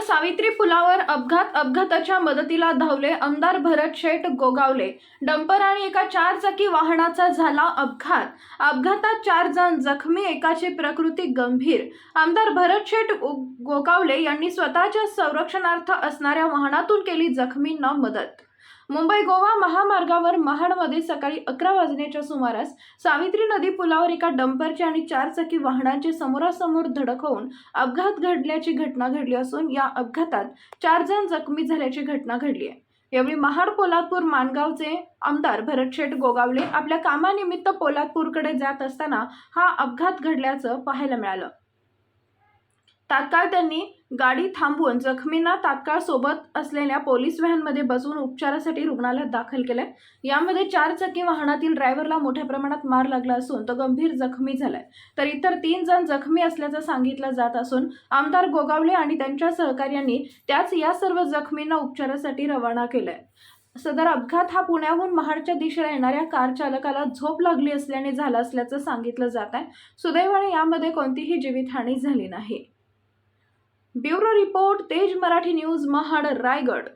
पुलावर अपघात अपघाताच्या मदतीला धावले आमदार भरत शेठ गोगावले. डंपर आणि एका चारचाकी वाहनाचा झाला अपघात. अपघातात चार जण जखमी एकाची प्रकृती गंभीर. आमदार भरत शेठ गोगावले यांनी स्वतःच्या संरक्षणार्थ असणाऱ्या वाहनातून केली जखमींना मदत. मुंबई गोवा महामार्गावर महाडमध्ये सकाळी अकरा वाजण्याच्या सुमारास सावित्री नदी पुलावर एका डंपरचे आणि चारचाकी वाहनांचे समोरासमोर धडक होऊन अपघात घडल्याची घटना घडली असून या अपघातात चार जण जखमी झाल्याची घटना घडली आहे. यावेळी महाड पोलादपूर माणगावचे आमदार भरत शेठ गोगावले आपल्या कामानिमित्त पोलादपूरकडे जात असताना हा अपघात घडल्याचं पाहायला मिळालं. तात्काळ त्यांनी गाडी थांबवून जखमींना तात्काळ सोबत असलेल्या पोलीस व्हॅनमध्ये बसवून उपचारासाठी रुग्णालयात दाखल केलंय. यामध्ये चारचाकी वाहनातील ड्रायव्हरला मोठ्या प्रमाणात मार लागला असून तो गंभीर जखमी झालाय. तर इतर तीन जण जखमी असल्याचं सांगितलं जात असून आमदार गोगावले आणि त्यांच्या सहकार्यांनी त्याच या सर्व जखमींना उपचारासाठी रवाना केलंय. सदर अपघात हा पुण्याहून महाडच्या दिशेला येणाऱ्या कार चालकाला झोप लागली असल्याने झाला असल्याचं सांगितलं जात आहे. सुदैवाने यामध्ये कोणतीही जीवितहानी झाली नाही. ब्युरो रिपोर्ट तेज मराठी न्यूज महाड रायगड.